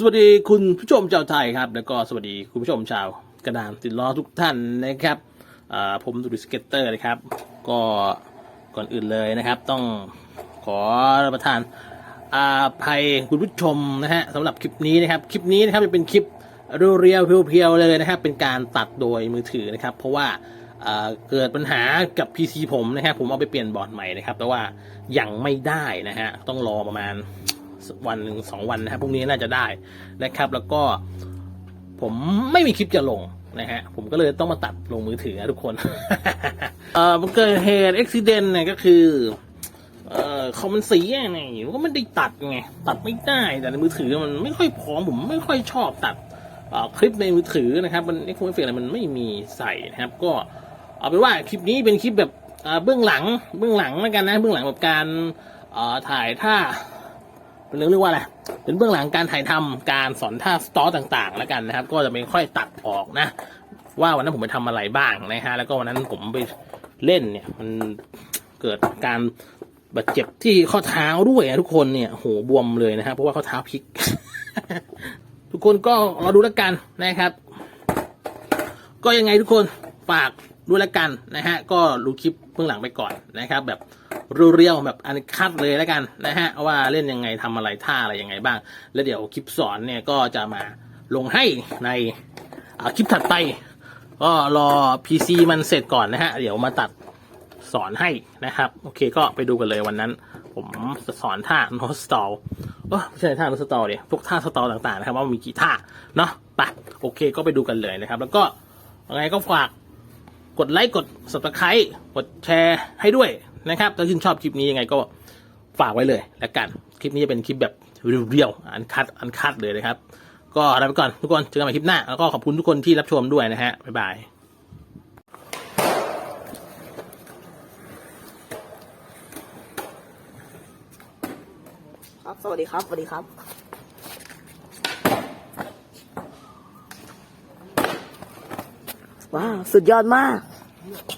สวัสดีคุณผู้ชมชาวไทยครับ แล้วก็สวัสดีคุณผู้ชมชาวกระดานติดล้อทุกท่านนะครับผมดุริสเก็ตเตอร์นะครับ ก็ก่อนอื่นเลยนะครับ ต้องขอรับประทานอาภัยคุณผู้ชมนะฮะสำหรับคลิปนี้นะครับ คลิปนี้นะครับจะเป็นคลิปเรียวๆเพียวๆเลยนะครับ เป็นการตัดโดยมือถือนะครับ เพราะว่าอ่าเกิดปัญหากับ PC ผมนะครับผมเอาไปเปลี่ยนบอร์ดใหม่นะครับ แต่ว่ายังไม่ได้นะฮะต้องรอประมาณ วันหนึ่งสองวันนะครับพรุ่งนี้น่าจะได้นะครับ แล้วก็ผมไม่มีคลิปจะลงนะฮะผมก็เลยต้องมาตัดลงมือถือนะทุกคน เอ่อมันเกิดเหตุอุบิเหตุเนี่ยก็คือ เอ่อคอมมันเสียไงมันก็ไม่ได้ตัดไงตัดไม่ได้แต่ในมือถือมันไม่ค่อยพร้อมผมไม่ค่อยชอบตัดคลิปในมือถือนะครับ มันไอ้คงเอฟเฟกต์อะไรมันไม่มีใส่นะครับ ก็เอาเป็นว่าคลิปนี้เป็นคลิปแบบเบื้องหลังเบื้องหลังแล้วกันนะเบื้องหลังแบบการถ่ายท่า เป็นเรื่องเรียกว่าอะไรเป็นเบื้องหลังการถ่ายทำการสอนท่าสตอต่างๆ แล้วกันนะครับ ก็จะไม่ค่อยตัดออกนะ ว่าวันนั้นผมไปทำอะไรบ้างนะฮะแล้วก็วันนั้นผมไปเล่นเนี่ย มันเกิดการบาดเจ็บที่ข้อเท้าด้วยนะทุกคนเนี่ยโหบวมเลยนะฮะเพราะว่าข้อเท้าพลิก ทุกคนก็รอดูแล้วกันนะครับ ก็ยังไงทุกคนฝาก ด้วยละกันนะฮะก็ดูคลิปเบื้องหลังไปก่อนนะครับ แบบเรียวๆแบบอันคัดเลยแล้วกันนะฮะว่าเล่นยังไงทำอะไรท่าอะไรยังไงบ้าง แล้วเดี๋ยวคลิปสอนเนี่ยก็จะมาลงให้ในคลิปถัดไป ก็รอ PC มันเสร็จก่อนนะฮะเดี๋ยวมาตัดสอนให้นะครับ โอเคก็ไปดูกันเลยวันนั้น ผมจะสอนท่า no stall เออไม่ใช่ท่า no stall เดียพวกท่า stall ต่างๆนะครับว่ามีกี่ท่าเนาะไปโอเคก็ไปดูกันเลยนะครับ แล้วก็ยังไงก็ฝาก กดไลค์กด subscribe กดแชร์ให้ด้วยนะครับถ้าชื่นชอบคลิปนี้ยังไงก็ฝากไว้เลยแล้วกัน คลิปนี้จะเป็นคลิปแบบเรียวๆอันคัดอันคัดเลยนะครับ ก็ลาไปก่อนทุกคนเจอกันใหม่คลิปหน้า แล้วก็ขอบคุณทุกคนที่รับชมด้วยนะฮะ บ๊ายบายครับ สวัสดีครับ สวัสดีครับ ว้าว สุดยอดมาก Yeah.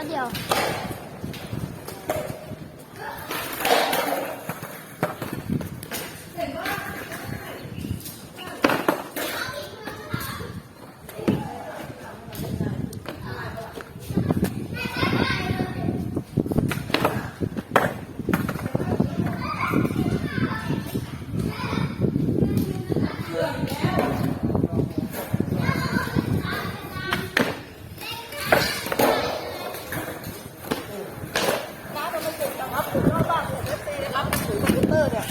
ยืนรถเดียว น้าจะ มาเก็บนะครับผมชอบมากเอฟซีนะครับถือคอมพิวเตอร์เนี่ย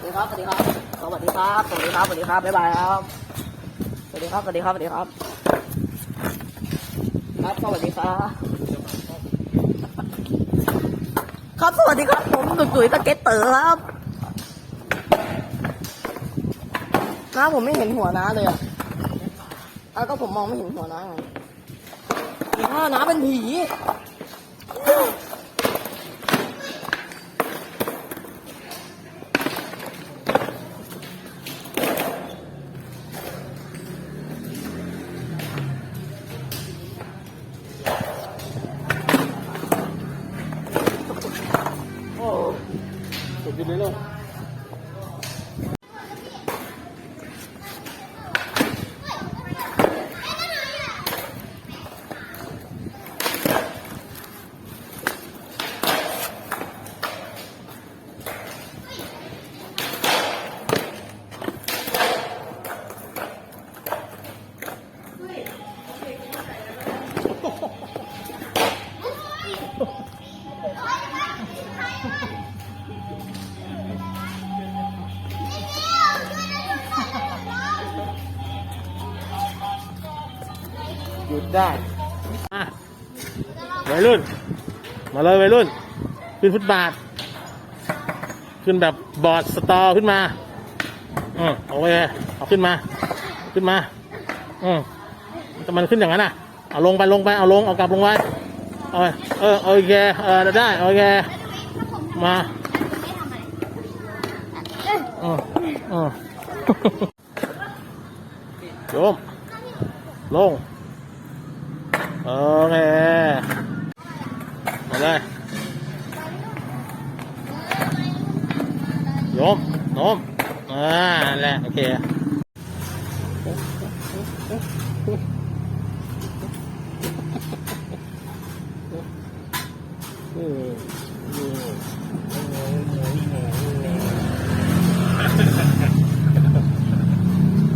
สวัสดีครับสวัสดีครับสวัสดีครับสวัสดีครับสวัสดีครับบ๊ายบายครับสวัสดีครับสวัสดีครับสวัสดีครับครับสวัสดีครับครับสวัสดีครับผมดุยดุยตะเก็ตเต๋อครับน้าผมไม่เห็นหัวน้าเลยอะอะก็ผมมองไม่เห็นหัวน้าไงน้าน้าเป็นผี เลยลูก หยุดได้อะวัยรุ่น มาเลยวัยรุ่น ขึ้นฟุตบาท ขึ้นแบบบอร์ดสตอขึ้นมาอืมโอเคเอาขึ้นมา ขึ้นมาอืมแต่มันขึ้นอย่างนั้นอะเอาลงไปลงไปเอาลงเอากลับลงไว้เอาไปเออโอเคเออได้โอเคมาอืมอืมโยมลง โอเคมาเลยโยมโยมอ่าแหละ โอเค